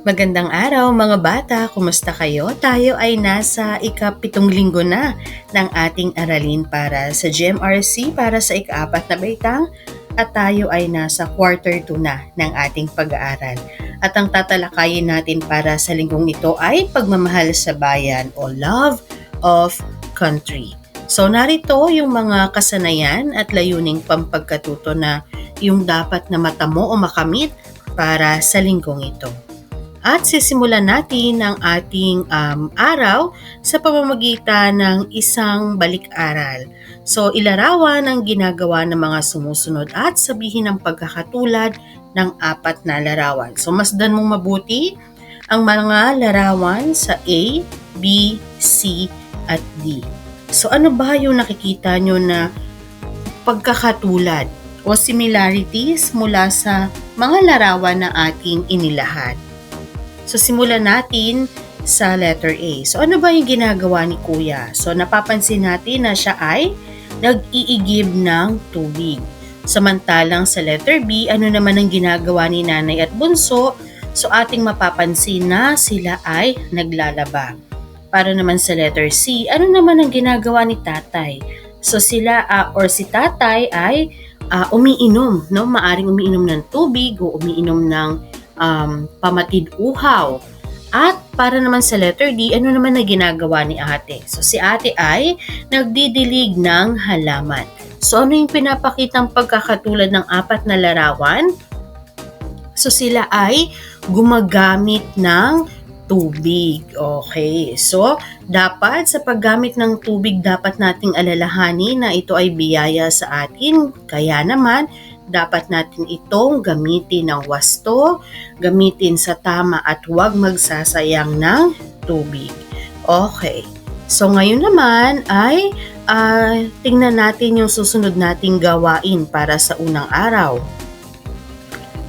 Magandang araw mga bata, kumusta kayo? Tayo ay nasa ikapitong linggo na ng ating aralin para sa GMRC para sa ikaapat na baitang at tayo ay nasa quarter 2 na ng ating pag-aaral. At ang tatalakayin natin para sa linggong ito ay pagmamahal sa bayan o love of country. So narito yung mga kasanayan at layuning pampagkatuto na yung dapat na matamo o makamit para sa linggong ito. At sisimulan natin ang ating um, araw sa pamamagitan ng isang balik-aral. So ilarawan ang ginagawa ng mga sumusunod at sabihin ang pagkakatulad ng apat na larawan. So masdan mong mabuti ang mga larawan sa A, B, C, at D. So ano ba yung nakikita nyo na pagkakatulad o similarities mula sa mga larawan na ating inilahad? So simulan natin sa letter A. So ano ba yung ginagawa ni kuya? So napapansin natin na siya ay nag-iigib ng tubig. Samantalang sa letter B, ano naman ang ginagawa ni nanay at bunso? So ating mapapansin na sila ay naglalaba. Para naman sa letter C, ano naman ang ginagawa ni tatay? So sila uh, or si tatay ay uh, umiinom, no? Maaring umiinom ng tubig o umiinom ng um, pamatid uhaw. At para naman sa letter D, ano naman na ginagawa ni ate? So si ate ay nagdidilig ng halaman. So ano yung pinapakitang pagkakatulad ng apat na larawan? So sila ay gumagamit ng tubig. Okay. So, dapat sa paggamit ng tubig, dapat nating alalahanin na ito ay biyaya sa atin. Kaya naman, dapat natin itong gamitin ng wasto, gamitin sa tama at huwag magsasayang ng tubig. Okay. So ngayon naman ay uh, tingnan natin yung susunod nating gawain para sa unang araw.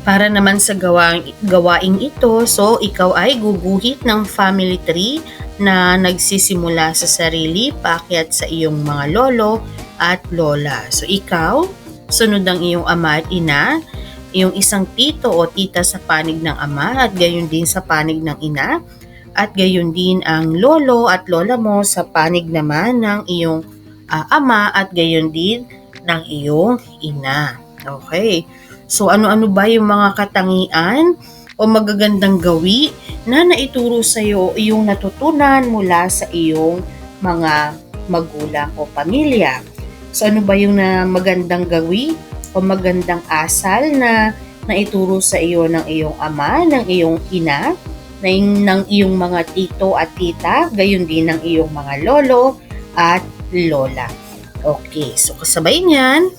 Para naman sa gawain, gawaing ito, so ikaw ay guguhit ng family tree na nagsisimula sa sarili, paakyat sa iyong mga lolo at lola. So ikaw, Sunod ang iyong ama at ina, iyong isang tito o tita sa panig ng ama at gayon din sa panig ng ina, at gayon din ang lolo at lola mo sa panig naman ng iyong uh, ama at gayon din ng iyong ina. Okay. So ano-ano ba yung mga katangian o magagandang gawi na naituro sa iyo iyong natutunan mula sa iyong mga magulang o pamilya? So ano ba yung na magandang gawi o magandang asal na naituro sa iyo ng iyong ama, ng iyong ina, ng, ng iyong mga tito at tita, gayon din ng iyong mga lolo at lola. Okay, so kasabay niyan,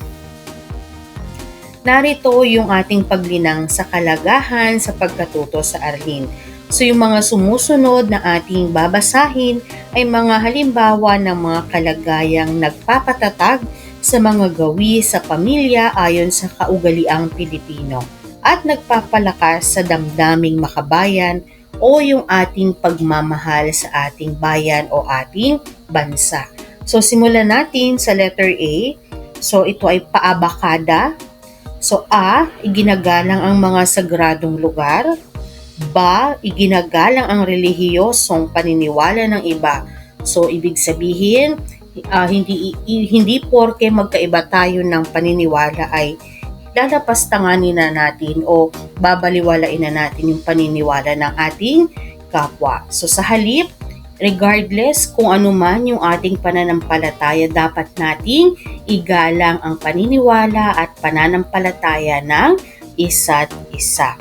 narito yung ating paglinang sa kalagahan sa pagkatuto sa arhin. So yung mga sumusunod na ating babasahin ay mga halimbawa ng mga kalagayang nagpapatatag sa mga gawi sa pamilya ayon sa kaugaliang Pilipino at nagpapalakas sa damdaming makabayan o yung ating pagmamahal sa ating bayan o ating bansa. So simulan natin sa letter A. So ito ay paabakada. So A, iginagalang ang mga sagradong lugar ba iginagalang ang relihiyosong paniniwala ng iba. So ibig sabihin, uh, hindi hindi porke magkaiba tayo ng paniniwala ay lalapastanganin na natin o babaliwalain na natin yung paniniwala ng ating kapwa. So sa halip, regardless kung ano man yung ating pananampalataya, dapat nating igalang ang paniniwala at pananampalataya ng isa't isa.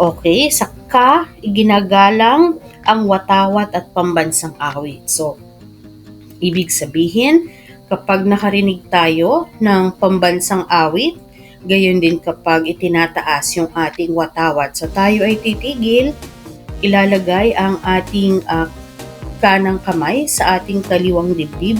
Okay, sa ka, iginagalang ang watawat at pambansang awit. So, ibig sabihin, kapag nakarinig tayo ng pambansang awit, gayon din kapag itinataas yung ating watawat. So, tayo ay titigil, ilalagay ang ating uh, kanang kamay sa ating kaliwang dibdib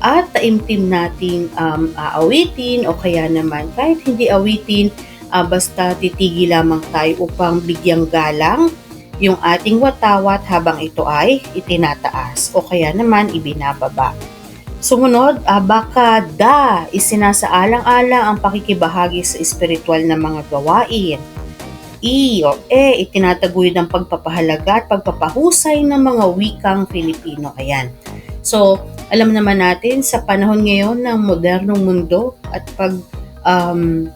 at taimtim nating um, aawitin o kaya naman kahit hindi awitin, uh, basta titigil lamang tayo upang bigyang galang yung ating watawat habang ito ay itinataas o kaya naman ibinababa. Sumunod, uh, baka isinasaalang-alang ang pakikibahagi sa espiritual na mga gawain. E o E, itinataguyod ng pagpapahalaga at pagpapahusay ng mga wikang Filipino. Ayan. So, alam naman natin sa panahon ngayon ng modernong mundo at pag um,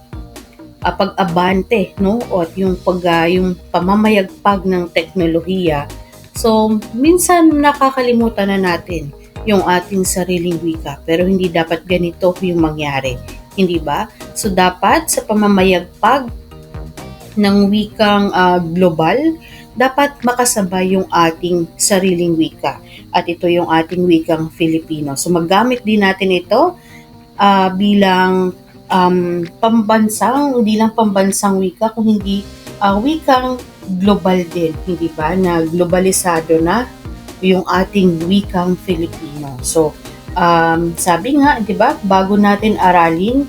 uh, pag-abante no? At yung pag uh, yung pamamayagpag ng teknolohiya. So minsan nakakalimutan na natin yung ating sariling wika pero hindi dapat ganito yung mangyari hindi ba? So dapat sa pamamayagpag ng wikang uh, global dapat makasabay yung ating sariling wika. At ito yung ating wikang Filipino. So maggamit din natin ito uh, bilang um, pambansang, hindi lang pambansang wika, kung hindi uh, wikang global din, hindi ba? Na globalisado na yung ating wikang Filipino. So, um, sabi nga, di ba, bago natin aralin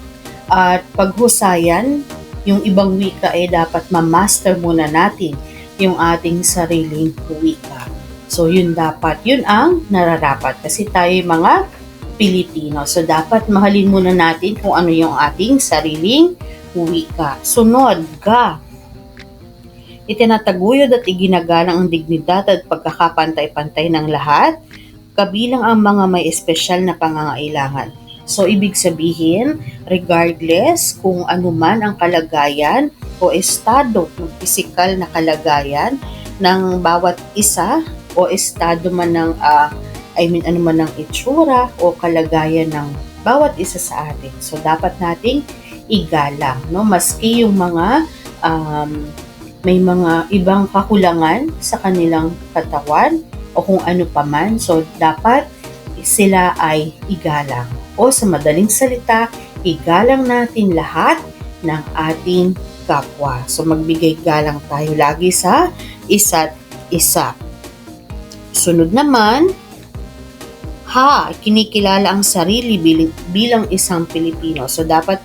at paghusayan yung ibang wika eh dapat ma-master muna natin yung ating sariling wika. So, yun dapat. Yun ang nararapat. Kasi tayo mga Pilipino. So, dapat mahalin muna natin kung ano yung ating sariling wika. Sunod, ga. Itinataguyod at iginagalang ang dignidad at pagkakapantay-pantay ng lahat, kabilang ang mga may espesyal na pangangailangan. So, ibig sabihin, regardless kung ano man ang kalagayan o estado ng pisikal na kalagayan ng bawat isa o estado man ng uh, I mean ano man ang itsura o kalagayan ng bawat isa sa atin. So dapat nating igalang, no? Maski yung mga um, may mga ibang kakulangan sa kanilang katawan o kung ano pa man. So dapat sila ay igalang. O sa madaling salita, igalang natin lahat ng ating kapwa. So magbigay galang tayo lagi sa isa't isa. Sunod naman, ha, kinikilala ang sarili bilang, isang Pilipino. So dapat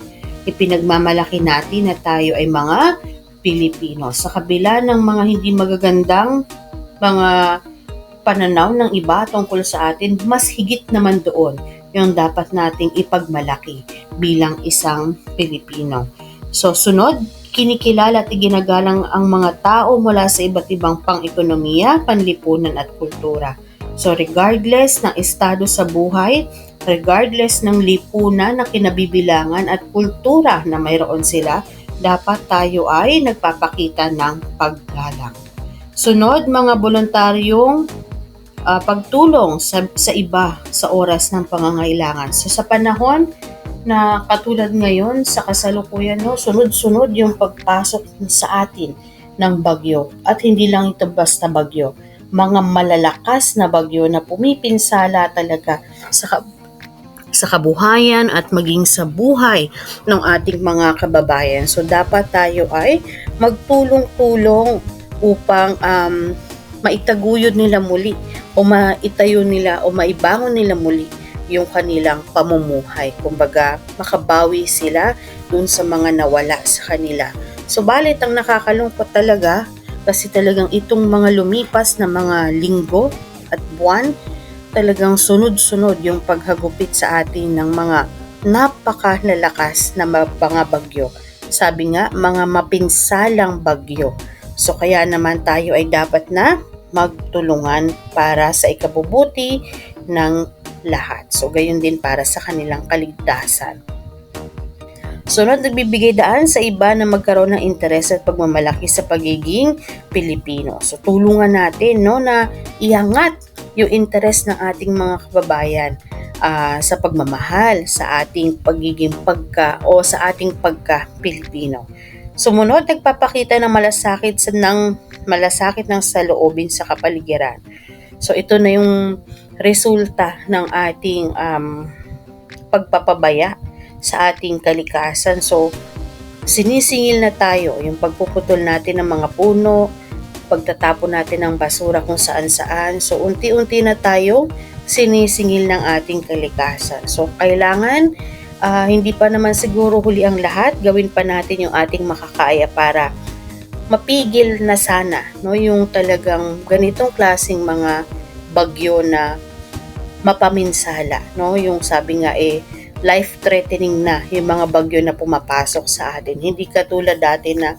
ipinagmamalaki natin na tayo ay mga Pilipino. Sa kabila ng mga hindi magagandang mga pananaw ng iba tungkol sa atin, mas higit naman doon yung dapat nating ipagmalaki bilang isang Pilipino. So sunod, kinikilala at iginagalang ang mga tao mula sa iba't ibang pang-ekonomiya, panlipunan at kultura. So regardless ng estado sa buhay, regardless ng lipunan na kinabibilangan at kultura na mayroon sila, dapat tayo ay nagpapakita ng paggalang. Sunod, mga voluntaryong uh, pagtulong sa, sa iba sa oras ng pangangailangan. So sa panahon na katulad ngayon sa kasalukuyan, no, sunod-sunod yung pagpasok sa atin ng bagyo. At hindi lang ito basta bagyo mga malalakas na bagyo na pumipinsala talaga sa sa kabuhayan at maging sa buhay ng ating mga kababayan. So dapat tayo ay magtulong-tulong upang um, maitaguyod nila muli o maitayo nila o maibangon nila muli yung kanilang pamumuhay. Kumbaga, makabawi sila dun sa mga nawala sa kanila. So, balit ang nakakalungkot talaga kasi talagang itong mga lumipas na mga linggo at buwan, talagang sunod-sunod yung paghagupit sa atin ng mga napakalalakas na mga bagyo. Sabi nga, mga mapinsalang bagyo. So kaya naman tayo ay dapat na magtulungan para sa ikabubuti ng lahat. So gayon din para sa kanilang kaligtasan. Sunod, nagbibigay daan sa iba na magkaroon ng interes at pagmamalaki sa pagiging Pilipino. So, tulungan natin no, na iangat yung interes ng ating mga kababayan uh, sa pagmamahal, sa ating pagiging pagka o sa ating pagka-Pilipino. Sumunod, nagpapakita ng malasakit sa ng malasakit ng saloobin sa kapaligiran. So ito na yung resulta ng ating um, pagpapabaya sa ating kalikasan. So, sinisingil na tayo yung pagpuputol natin ng mga puno, pagtatapon natin ng basura kung saan-saan. So, unti-unti na tayo sinisingil ng ating kalikasan. So, kailangan uh, hindi pa naman siguro huli ang lahat, gawin pa natin yung ating makakaya para mapigil na sana no yung talagang ganitong klasing mga bagyo na mapaminsala no yung sabi nga eh life-threatening na yung mga bagyo na pumapasok sa atin. Hindi katulad dati na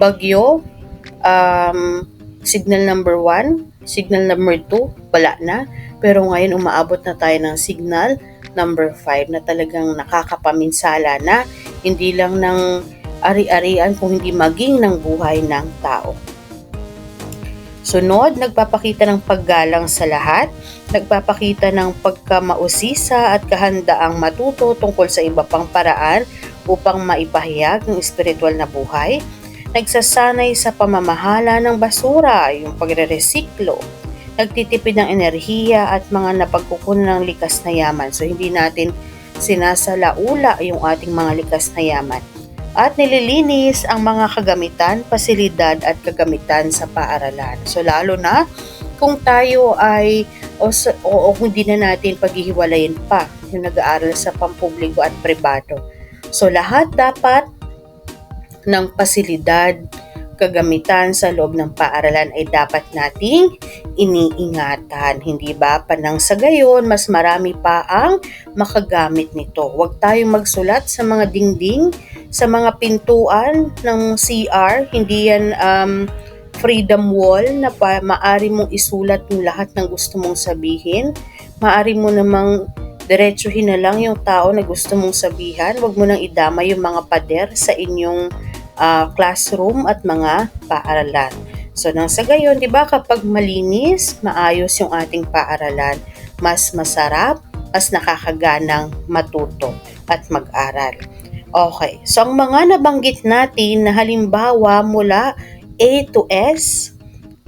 Bagyo, um, signal number 1, signal number 2, wala na. Pero ngayon umaabot na tayo ng signal number 5 na talagang nakakapaminsala na hindi lang ng ari-arian kung hindi maging ng buhay ng tao. Sunod, nagpapakita ng paggalang sa lahat, nagpapakita ng pagkamausisa at kahandaang matuto tungkol sa iba pang paraan upang maipahayag ng espiritual na buhay, nagsasanay sa pamamahala ng basura, yung pagre-resiklo, nagtitipid ng enerhiya at mga napagkukunan ng likas na yaman. So hindi natin sinasalaula yung ating mga likas na yaman. At nililinis ang mga kagamitan, pasilidad at kagamitan sa paaralan. So lalo na kung tayo ay o, o, o hindi na natin paghihiwalayin pa yung nag-aaral sa pampubliko at pribado. So lahat dapat ng pasilidad, kagamitan sa loob ng paaralan ay dapat nating iniingatan. Hindi ba? Panang sa gayon, mas marami pa ang makagamit nito. Huwag tayong magsulat sa mga dingding, sa mga pintuan ng CR. Hindi yan um, freedom wall na pa, maari mong isulat yung lahat ng gusto mong sabihin. Maari mo namang diretsuhin na lang yung tao na gusto mong sabihan. Huwag mo nang idama yung mga pader sa inyong uh, classroom at mga paaralan. So nang sa gayon, 'di ba kapag malinis, maayos yung ating paaralan, mas masarap, mas nakakaganang matuto at mag-aral. Okay, so ang mga nabanggit natin na halimbawa mula A to S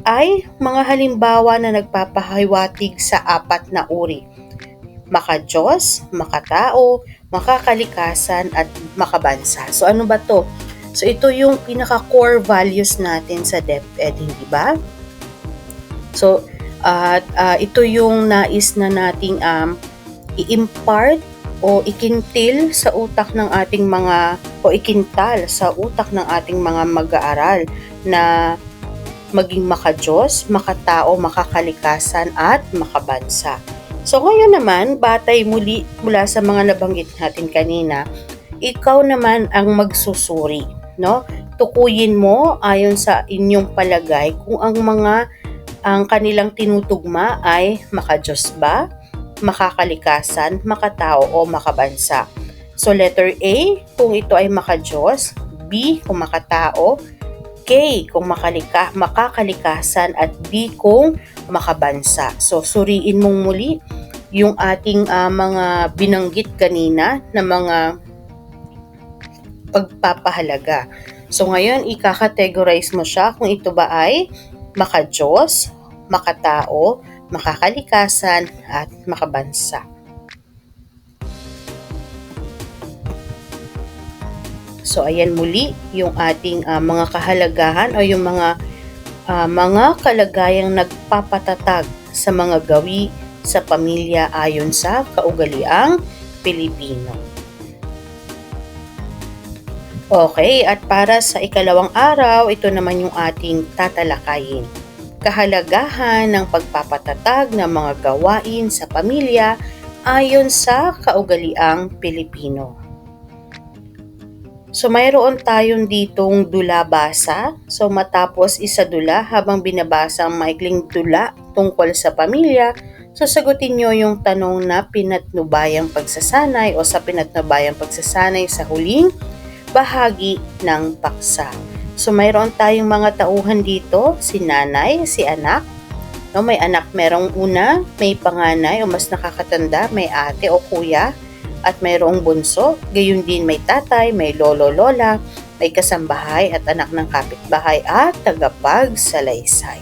ay mga halimbawa na nagpapahiwatig sa apat na uri. Maka-Diyos, makatao, makakalikasan at makabansa. So ano ba to? So ito yung pinaka-core values natin sa DepEd, hindi ba? So at uh, ito yung nais na nating um, i-impart o ikintil sa utak ng ating mga o ikintal sa utak ng ating mga mag-aaral na maging makajos, makatao, makakalikasan at makabansa. So ngayon naman, batay muli mula sa mga nabanggit natin kanina, ikaw naman ang magsusuri no? Tukuyin mo ayon sa inyong palagay kung ang mga ang kanilang tinutugma ay makajos ba, makakalikasan, makatao o makabansa. So letter A kung ito ay makajos, B kung makatao, K kung makalika, makakalikasan at B kung makabansa. So suriin mong muli yung ating uh, mga binanggit kanina na mga pagpapahalaga. So ngayon, ika-categorize mo siya kung ito ba ay makajos, makatao, makakalikasan, at makabansa. So ayan muli yung ating uh, mga kahalagahan o yung mga uh, mga kalagayang nagpapatatag sa mga gawi sa pamilya ayon sa kaugaliang Pilipino. Okay, at para sa ikalawang araw, ito naman yung ating tatalakayin. Kahalagahan ng pagpapatatag ng mga gawain sa pamilya ayon sa kaugaliang Pilipino. So mayroon tayong ditong dula-basa. So matapos isa dula habang binabasa ang maikling dula tungkol sa pamilya, so sagutin nyo yung tanong na pinatnubayang pagsasanay o sa pinatnubayang pagsasanay sa huling bahagi ng paksa. So mayroon tayong mga tauhan dito, si nanay, si anak. No, may anak merong una, may panganay o mas nakakatanda, may ate o kuya, at mayroong bunso. Gayun din may tatay, may lolo-lola, may kasambahay at anak ng kapitbahay at tagapagsalaysay.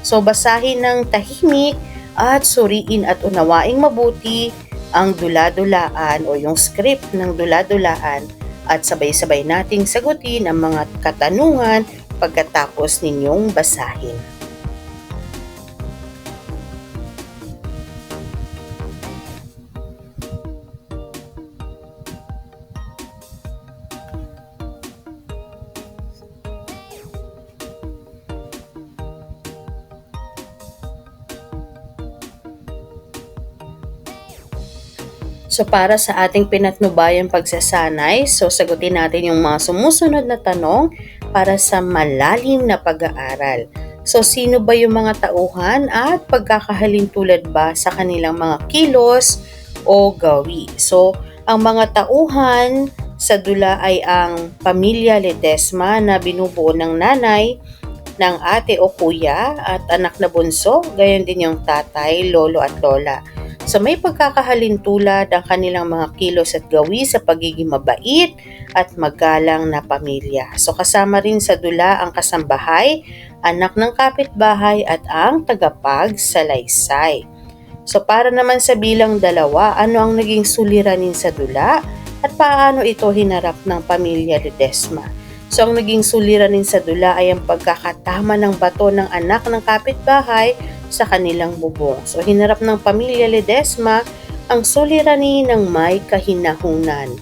So basahin ng tahimik at suriin at unawaing mabuti ang dula-dulaan o yung script ng dula-dulaan at sabay-sabay nating sagutin ang mga katanungan pagkatapos ninyong basahin. So para sa ating pinatnubayang pagsasanay, so sagutin natin yung mga sumusunod na tanong para sa malalim na pag-aaral. So, sino ba yung mga tauhan at pagkakahalin tulad ba sa kanilang mga kilos o gawi? So, ang mga tauhan sa dula ay ang pamilya Ledesma na binubuo ng nanay, ng ate o kuya at anak na bunso, gayon din yung tatay, lolo at lola. So may pagkakahalin tulad ang kanilang mga kilos at gawi sa pagiging mabait at magalang na pamilya. So kasama rin sa dula ang kasambahay, anak ng kapitbahay at ang tagapagsalaysay. So para naman sa bilang dalawa, ano ang naging suliranin sa dula at paano ito hinarap ng pamilya Ledesma? So ang naging suliranin sa dula ay ang pagkakatama ng bato ng anak ng kapitbahay sa kanilang bubong. So hinarap ng pamilya Ledesma ang suliranin ng may kahinahunan.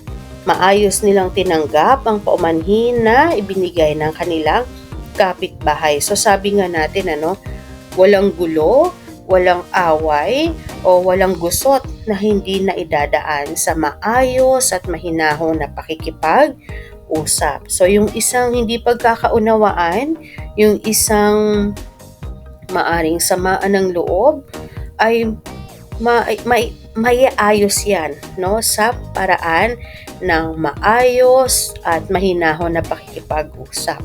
Maayos nilang tinanggap ang paumanhin na ibinigay ng kanilang kapitbahay. So sabi nga natin ano, walang gulo, walang away, o walang gusot na hindi na idadaan sa maayos at mahinahon na pakikipag-usap. So yung isang hindi pagkakaunawaan, yung isang maaring samaan ng loob ay ma, may, maiayos yan no sa paraan ng maayos at mahinahon na pakikipag-usap.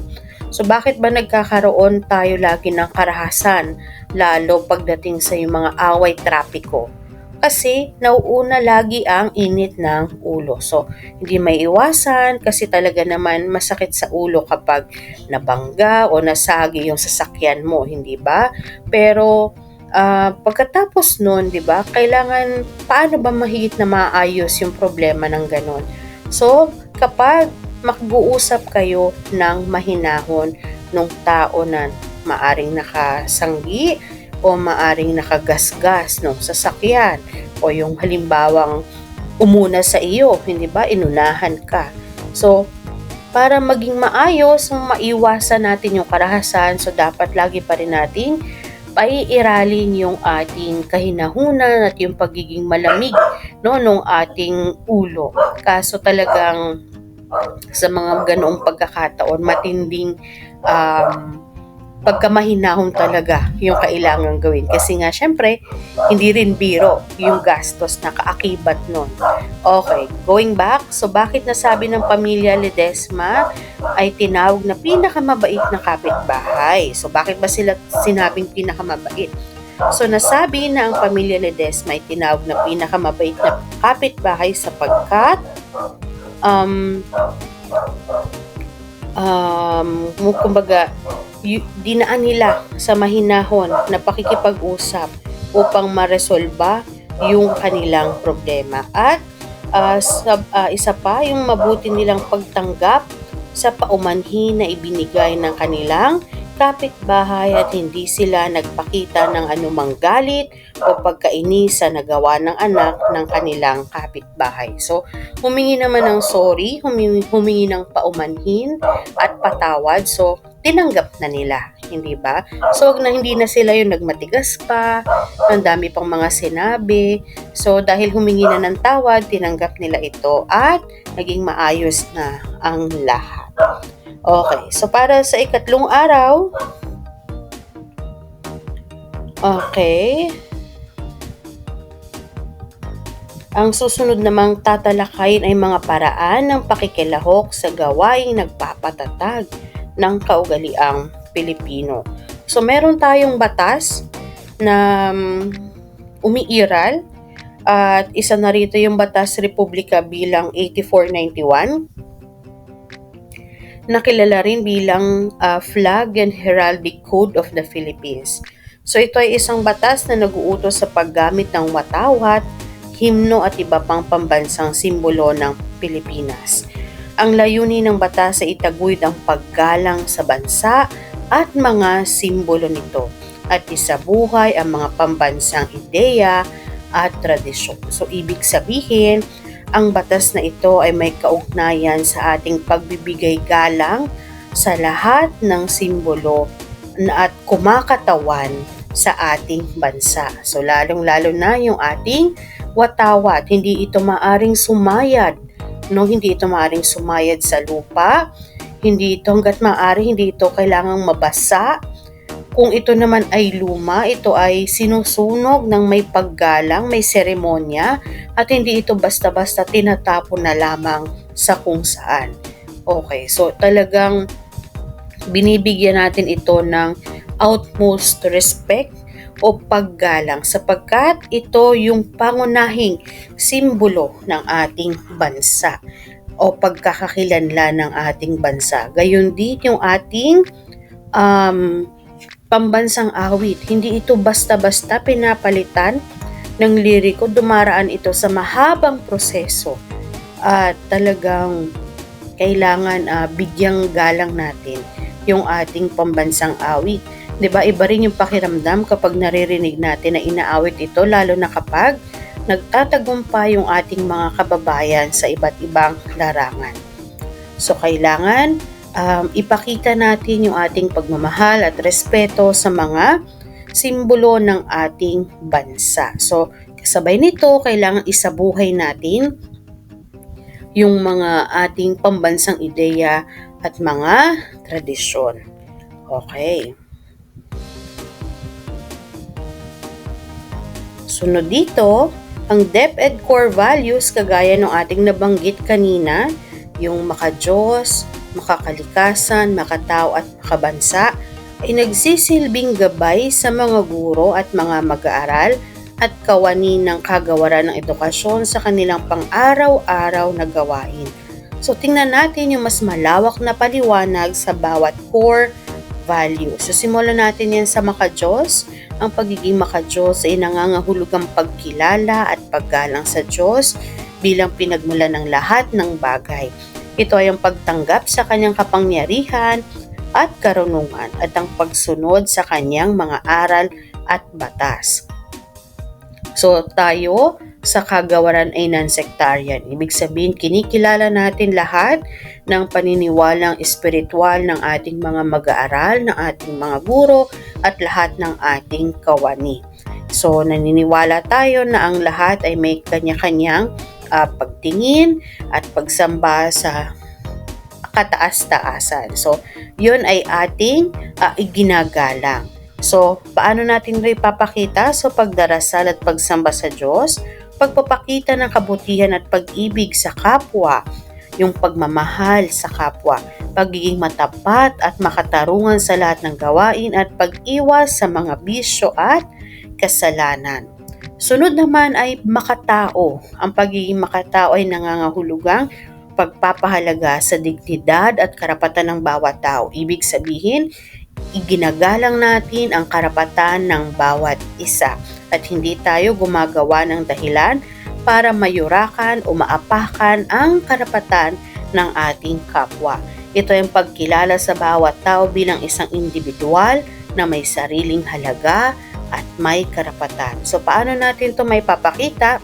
So bakit ba nagkakaroon tayo lagi ng karahasan lalo pagdating sa yung mga away trapiko? Kasi nauuna lagi ang init ng ulo. So, hindi may iwasan kasi talaga naman masakit sa ulo kapag nabangga o nasagi yung sasakyan mo, hindi ba? Pero uh, pagkatapos nun, di ba, kailangan paano ba mahigit na maayos yung problema ng ganon? So, kapag mag-uusap kayo ng mahinahon ng tao na maaring nakasanggi, o maaring nakagasgas ng sasakyan o yung halimbawang umuna sa iyo, hindi ba? Inunahan ka. So, para maging maayos, maiwasan natin yung karahasan, so dapat lagi pa rin nating paiiralin yung ating kahinahunan at yung pagiging malamig no nung ating ulo. Kaso talagang sa mga ganoong pagkakataon matinding um, pagkamahinahon talaga yung kailangan gawin. Kasi nga, syempre, hindi rin biro yung gastos na kaakibat nun. Okay, going back, so bakit nasabi ng pamilya Ledesma ay tinawag na pinakamabait na kapitbahay? So bakit ba sila sinabing pinakamabait? So nasabi na ang pamilya Ledesma ay tinawag na pinakamabait na kapitbahay sapagkat um, um, kumbaga, dinaan nila sa mahinahon na pakikipag-usap upang maresolba yung kanilang problema. At uh, sa, uh, isa pa, yung mabuti nilang pagtanggap sa paumanhin na ibinigay ng kanilang kapitbahay at hindi sila nagpakita ng anumang galit o pagkainisa na gawa ng anak ng kanilang kapitbahay. So, humingi naman ng sorry, humingi, humingi ng paumanhin at patawad. So, tinanggap na nila, hindi ba? So, wag na hindi na sila yung nagmatigas pa, ang dami pang mga sinabi. So, dahil humingi na ng tawad, tinanggap nila ito at naging maayos na ang lahat. Okay, so para sa ikatlong araw, okay, ang susunod namang tatalakayin ay mga paraan ng pakikilahok sa gawaing nagpapatatag ng kaugaliang Pilipino. So meron tayong batas na um, umiiral at isa na rito yung Batas Republika bilang 8491 nakilala rin bilang uh, Flag and Heraldic Code of the Philippines. So ito ay isang batas na naguutos sa paggamit ng watawat, himno at iba pang pambansang simbolo ng Pilipinas. Ang layunin ng batas ay itaguyod ang paggalang sa bansa at mga simbolo nito at isabuhay ang mga pambansang ideya at tradisyon. So ibig sabihin, ang batas na ito ay may kaugnayan sa ating pagbibigay galang sa lahat ng simbolo at kumakatawan sa ating bansa. So lalong-lalo na yung ating watawat. Hindi ito maaring sumayad. No, hindi ito maaring sumayad sa lupa, Hindi ito hanggat maaari, hindi ito kailangang mabasa. Kung ito naman ay luma, ito ay sinusunog ng may paggalang, may seremonya, at hindi ito basta-basta tinatapon na lamang sa kung saan. Okay, so talagang binibigyan natin ito ng utmost respect o paggalang sapagkat ito yung pangunahing simbolo ng ating bansa o pagkakakilanlan ng ating bansa. Gayon din yung ating um, pambansang awit. Hindi ito basta-basta pinapalitan ng liriko. Dumaraan ito sa mahabang proseso at talagang kailangan uh, bigyang galang natin yung ating pambansang awit 'Di ba? Iba rin yung pakiramdam kapag naririnig natin na inaawit ito lalo na kapag nagtatagumpay yung ating mga kababayan sa iba't ibang larangan. So kailangan um, ipakita natin yung ating pagmamahal at respeto sa mga simbolo ng ating bansa. So kasabay nito, kailangan isabuhay natin yung mga ating pambansang ideya at mga tradisyon. Okay. Sunod dito, ang DepEd core values kagaya ng ating nabanggit kanina, yung makajos, makakalikasan, makatao at makabansa, ay nagsisilbing gabay sa mga guro at mga mag-aaral at kawani ng kagawaran ng edukasyon sa kanilang pang-araw-araw na gawain. So tingnan natin yung mas malawak na paliwanag sa bawat core value. So simulan natin yan sa makajos ang pagiging makadiyos ay nangangahulugang pagkilala at paggalang sa Diyos bilang pinagmula ng lahat ng bagay. Ito ay ang pagtanggap sa kanyang kapangyarihan at karunungan at ang pagsunod sa kanyang mga aral at batas. So tayo sa kagawaran ay non-sectarian. Ibig sabihin, kinikilala natin lahat ng paniniwalang espiritual ng ating mga mag-aaral, ng ating mga guro, at lahat ng ating kawani. So, naniniwala tayo na ang lahat ay may kanya-kanyang uh, pagtingin at pagsamba sa kataas-taasan. So, yun ay ating uh, iginagalang. So, paano natin rin papakita? So, pagdarasal at pagsamba sa Diyos, pagpapakita ng kabutihan at pag-ibig sa kapwa, yung pagmamahal sa kapwa, pagiging matapat at makatarungan sa lahat ng gawain at pag-iwas sa mga bisyo at kasalanan. Sunod naman ay makatao. Ang pagiging makatao ay nangangahulugang pagpapahalaga sa dignidad at karapatan ng bawat tao. Ibig sabihin, iginagalang natin ang karapatan ng bawat isa at hindi tayo gumagawa ng dahilan para mayurakan o maapakan ang karapatan ng ating kapwa. Ito ay pagkilala sa bawat tao bilang isang individual na may sariling halaga at may karapatan. So paano natin ito may papakita?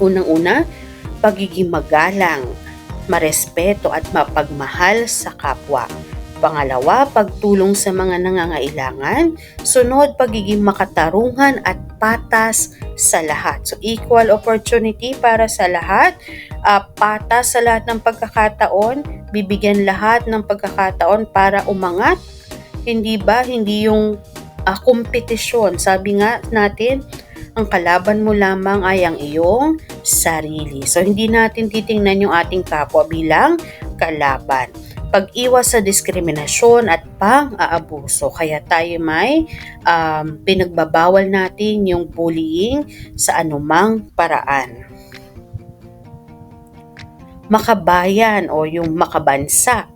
Unang-una, pagiging magalang, marespeto at mapagmahal sa kapwa. Pangalawa, pagtulong sa mga nangangailangan. Sunod, pagiging makatarungan at patas sa lahat. So, equal opportunity para sa lahat. Uh, patas sa lahat ng pagkakataon. Bibigyan lahat ng pagkakataon para umangat. Hindi ba? Hindi yung uh, kompetisyon. Sabi nga natin, ang kalaban mo lamang ay ang iyong sarili. So, hindi natin titingnan yung ating kapwa bilang kalaban pag-iwas sa diskriminasyon at pang-aabuso. Kaya tayo may um, pinagbabawal natin yung bullying sa anumang paraan. Makabayan o yung makabansa.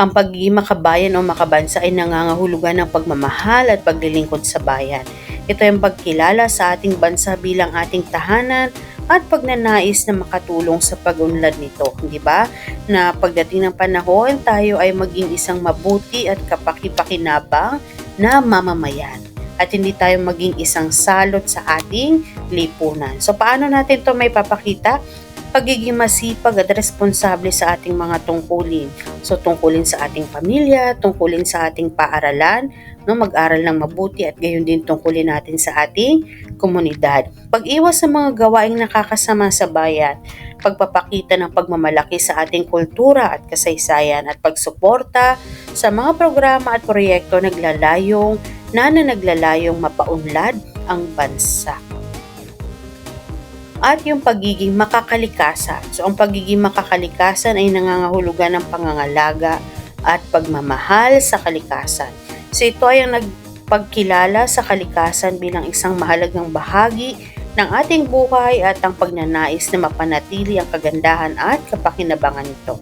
Ang pagiging makabayan o makabansa ay nangangahulugan ng pagmamahal at paglilingkod sa bayan. Ito ay ang pagkilala sa ating bansa bilang ating tahanan at pagnanais na makatulong sa pag-unlad nito, di ba? Na pagdating ng panahon, tayo ay maging isang mabuti at kapakipakinabang na mamamayan at hindi tayo maging isang salot sa ating lipunan. So paano natin to may papakita? Pagiging masipag at responsable sa ating mga tungkulin. So tungkulin sa ating pamilya, tungkulin sa ating paaralan, no, mag-aral ng mabuti at gayon din tungkulin natin sa ating komunidad. Pag-iwas sa mga gawaing nakakasama sa bayan, pagpapakita ng pagmamalaki sa ating kultura at kasaysayan at pagsuporta sa mga programa at proyekto naglalayong na na naglalayong mapaunlad ang bansa at yung pagiging makakalikasan. So, ang pagiging makakalikasan ay nangangahulugan ng pangangalaga at pagmamahal sa kalikasan. So, ito ay ang nagpagkilala sa kalikasan bilang isang mahalagang bahagi ng ating buhay at ang pagnanais na mapanatili ang kagandahan at kapakinabangan nito.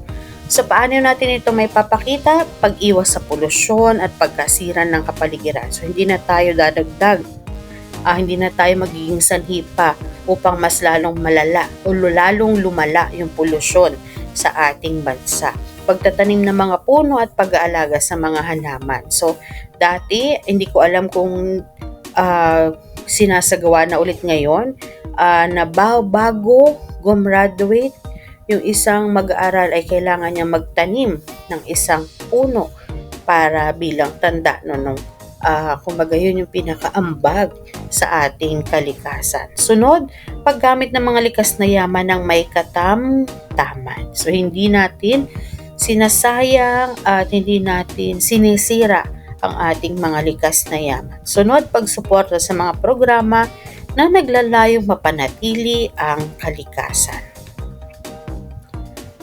So, paano natin ito may papakita? Pag-iwas sa polusyon at pagkasiran ng kapaligiran. So, hindi na tayo dadagdag. Ah, hindi na tayo magiging sanhi pa upang mas lalong malala o lalong lumala yung polusyon sa ating bansa. Pagtatanim ng mga puno at pag-aalaga sa mga halaman. So, dati, hindi ko alam kung uh, sinasagawa na ulit ngayon uh, na bago gumraduate yung isang mag-aaral ay kailangan niya magtanim ng isang puno para bilang tanda no, nung uh, kumbaga yun yung pinakaambag sa ating kalikasan. Sunod, paggamit ng mga likas na yaman ng may katam-taman. So hindi natin sinasayang at hindi natin sinisira ang ating mga likas na yaman. Sunod, pagsuporta sa mga programa na naglalayong mapanatili ang kalikasan.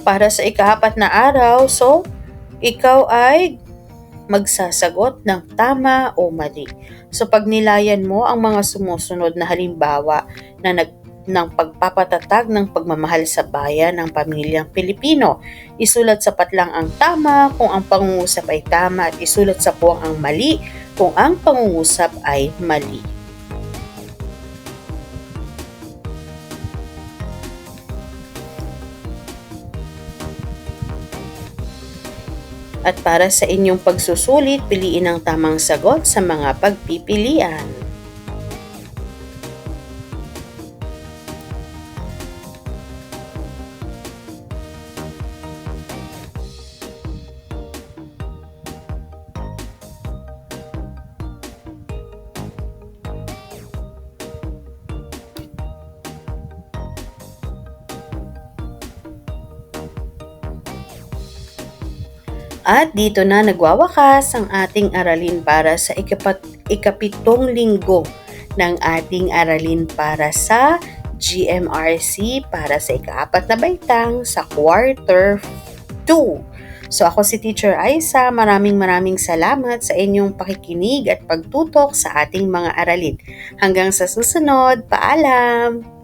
Para sa ikahapat na araw, so ikaw ay magsasagot ng tama o mali. So pag nilayan mo ang mga sumusunod na halimbawa na nag ng pagpapatatag ng pagmamahal sa bayan ng pamilyang Pilipino. Isulat sa patlang ang tama kung ang pangungusap ay tama at isulat sa puwang ang mali kung ang pangungusap ay mali. At para sa inyong pagsusulit, piliin ang tamang sagot sa mga pagpipilian. At dito na nagwawakas ang ating aralin para sa ikapat, ikapitong linggo ng ating aralin para sa GMRC para sa ikaapat na baitang sa quarter 2. So ako si Teacher Aisa, maraming maraming salamat sa inyong pakikinig at pagtutok sa ating mga aralin. Hanggang sa susunod, paalam!